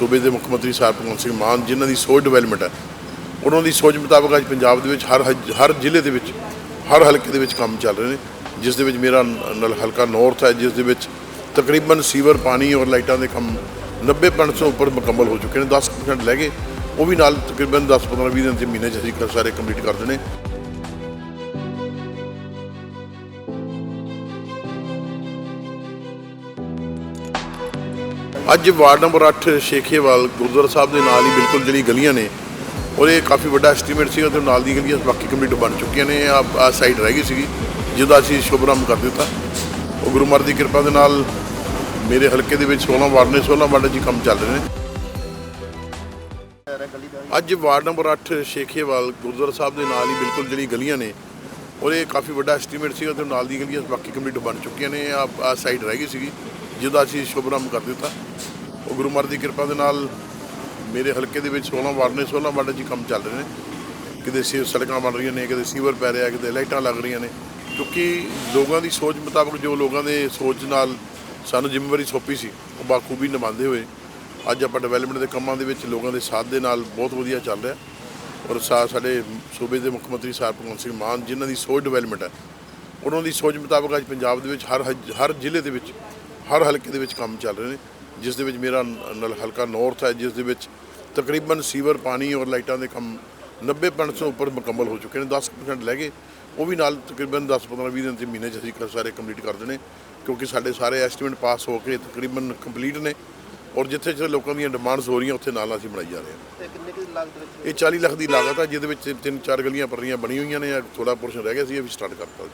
ਸੂਬੇ ਦੇ ਮੁੱਖ ਮੰਤਰੀ ਸਾਹਿਬ ਭਗਵੰਤ ਸਿੰਘ ਮਾਨ, ਜਿਨ੍ਹਾਂ ਦੀ ਸੋਚ ਡਿਵੈਲਪਮੈਂਟ ਹੈ, ਉਹਨਾਂ ਦੀ ਸੋਚ ਮੁਤਾਬਕ ਅੱਜ ਪੰਜਾਬ ਦੇ ਵਿੱਚ ਹਰ ਹਰ ਜ਼ਿਲ੍ਹੇ ਦੇ ਵਿੱਚ, ਹਰ ਹਲਕੇ ਦੇ ਵਿੱਚ ਕੰਮ ਚੱਲ ਰਹੇ ਨੇ, ਜਿਸ ਦੇ ਵਿੱਚ ਮੇਰਾ ਨ- ਹਲਕਾ ਨਾਰਥ ਹੈ, ਜਿਸ ਦੇ ਵਿੱਚ ਤਕਰੀਬਨ ਸੀਵਰ, ਪਾਣੀ ਔਰ ਲਾਈਟਾਂ ਦੇ ਕੰਮ 90% ਤੋਂ ਉੱਪਰ ਮੁਕੰਮਲ ਹੋ ਚੁੱਕੇ ਨੇ 10% ਰਹਿ ਗਏ, ਉਹ ਵੀ ਨਾਲ ਤਕਰੀਬਨ 10 15 20 ਦਿਨ ਦੇ ਮਹੀਨੇ 'ਚ ਅਸੀਂ ਸਾਰੇ ਕੰਪਲੀਟ ਕਰ ਦੇਣੇ। ਅੱਜ ਵਾਰਡ ਨੰਬਰ 8 ਸ਼ੇਖੇਵਾਲ ਗੁਰਦੁਆਰਾ ਸਾਹਿਬ ਦੇ ਨਾਲ ਹੀ ਬਿਲਕੁਲ ਜਿਹੜੀ ਗਲੀਆਂ ਨੇ, ਉਹਦੇ ਕਾਫੀ ਵੱਡਾ ਐਸਟੀਮੇਟ ਸੀਗਾ ਤੇ ਨਾਲ ਦੀ ਗਲੀਆਂ ਬਾਕੀ ਕੰਪਲੀਟ ਬਣ ਚੁੱਕੀਆਂ ਨੇ, ਆ ਆ ਸਾਈਡ ਰਹਿ ਗਈ ਸੀਗੀ, ਜਿਹਦਾ ਅਸੀਂ ਸ਼ੁਭਰਮ ਕਰ ਦਿੱਤਾ। ਉਹ ਗੁਰੂ ਮਹਾਰਾਜ ਦੀ ਕਿਰਪਾ ਦੇ ਨਾਲ ਮੇਰੇ ਹਲਕੇ ਦੇ ਵਿੱਚ 16 ਵਾਰਡ ਨੇ 16 ਵਾਰਡ 'ਚ ਹੀ ਕੰਮ ਚੱਲ ਰਹੇ ਨੇ। ਅੱਜ ਵਾਰਡ ਨੰਬਰ 8 ਸ਼ੇਖੇਵਾਲ ਗੁਰਦੁਆਰਾ ਸਾਹਿਬ ਦੇ ਨਾਲ ਹੀ ਬਿਲਕੁਲ ਜਿਹੜੀ ਗਲੀਆਂ ਨੇ, ਉਹਦੇ ਕਾਫੀ ਵੱਡਾ ਐਸਟੀਮੇਟ ਸੀਗਾ ਤੇ ਨਾਲ ਦੀ ਗਲੀਆਂ ਬਾਕੀ ਕੰਪਲੀਟ ਬਣ ਚੁੱਕੀਆਂ ਨੇ, ਆ ਆ ਸਾਈਡ ਰਹਿ ਗਈ ਸੀਗੀ। ਜਿਹਦਾ ਅਸੀਂ ਸ਼ੁਭਰਮ ਕਰ ਦਿੱਤਾ। ਉਹ ਗੁਰੂ ਮਹਾਰਾਜ ਦੀ ਕਿਰਪਾ ਦੇ ਨਾਲ ਮੇਰੇ ਹਲਕੇ ਦੇ ਵਿੱਚ 16 ਵਾਰਡ ਨੇ 16 ਵਾਰਡ 'ਚ ਹੀ ਕੰਮ ਚੱਲ ਰਹੇ ਨੇ। ਕਿਤੇ ਸੀ ਸੜਕਾਂ ਬਣ ਰਹੀਆਂ ਨੇ, ਕਿਤੇ ਸੀਵਰ ਪੈ ਰਿਹਾ, ਕਿਤੇ ਲਾਈਟਾਂ ਲੱਗ ਰਹੀਆਂ ਨੇ। ਕਿਉਂਕਿ ਲੋਕਾਂ ਦੀ ਸੋਚ ਮੁਤਾਬਕ ਜੋ ਲੋਕਾਂ ਦੇ ਸੋਚ ਨਾਲ ਸਾਨੂੰ ਜ਼ਿੰਮੇਵਾਰੀ ਸੌਂਪੀ ਸੀ, ਉਹ ਬਾਖੂਬੀ ਨਿਭਾਉਂਦੇ ਹੋਏ ਅੱਜ ਆਪਾਂ ਡਿਵੈਲਪਮੈਂਟ ਦੇ ਕੰਮਾਂ ਦੇ ਵਿੱਚ ਲੋਕਾਂ ਦੇ ਸਾਥ ਦੇ ਨਾਲ ਬਹੁਤ ਵਧੀਆ ਚੱਲ ਰਿਹਾ। ਔਰ ਸਾ ਸਾਡੇ ਸੂਬੇ ਦੇ ਮੁੱਖ ਮੰਤਰੀ ਸਾਹਿਬ ਭਗਵੰਤ ਸਿੰਘ ਮਾਨ, ਜਿਨ੍ਹਾਂ ਦੀ ਸੋਚ ਡਿਵੈਲਪਮੈਂਟ ਹੈ, ਉਹਨਾਂ ਦੀ ਸੋਚ ਮੁਤਾਬਕ ਅੱਜ ਪੰਜਾਬ ਦੇ ਵਿੱਚ ਹਰ ਹਜ- ਹਰ ਜ਼ਿਲ੍ਹੇ ਦੇ ਵਿੱਚ ਹਰ ਹਲਕੇ ਦੇ ਵਿੱਚ ਕੰਮ ਚੱਲ ਰਹੇ ਨੇ ਜਿਸ ਦੇ ਵਿੱਚ ਮੇਰਾ ਨਾਲ ਹਲਕਾ ਨਾਰਥ ਹੈ ਜਿਸ ਦੇ ਵਿੱਚ ਤਕਰੀਬਨ ਸੀਵਰ ਪਾਣੀ ਔਰ ਲਾਈਟਾਂ ਦੇ ਕੰਮ 90% ਤੋਂ ਉੱਪਰ ਮੁਕੰਮਲ ਹੋ ਚੁੱਕੇ ਨੇ 10% ਰਹਿ ਗਏ ਉਹ ਵੀ ਨਾਲ ਤਕਰੀਬਨ 10 15 20 ਦਿਨ ਦੇ ਮਹੀਨੇ 'ਚ ਅਸੀਂ ਕਰ- ਸਾਰੇ ਕੰਪਲੀਟ ਕਰ ਦੇਣੇ ਕਿਉਂਕਿ ਸਾਡੇ ਸਾਰੇ ਐਸਟੀਮੇਟ ਪਾਸ ਹੋ ਕੇ ਤਕਰੀਬਨ ਕੰਪਲੀਟ ਨੇ ਔਰ ਜਿੱਥੇ ਜਿੱਥੇ ਲੋਕਾਂ ਦੀਆਂ ਡਿਮਾਂਡਸ ਹੋ ਰਹੀਆਂ ਉੱਥੇ ਨਾਲ ਅਸੀਂ ਬਣਾਈ ਜਾ ਰਹੇ ਹਾਂ। ਤੇ ਕਿੰਨੇ ਕੁ ਲਾਗਤ ਵਿੱਚ ਇਹ 40 ਲੱਖ ਦੀ ਲਾਗਤ ਹੈ ਜਿਹਦੇ ਵਿੱਚ ਤਿੰਨ ਚਾਰ ਗਲੀਆਂ ਪਰਲੀਆਂ ਬਣੀ ਹੋਈਆਂ ਨੇ ਥੋੜਾ ਪੋਰਸ਼ਨ ਰਹਿ ਗਿਆ ਸੀ ਇਹ ਵੀ ਸਟਾਰਟ ਕਰਤਾ।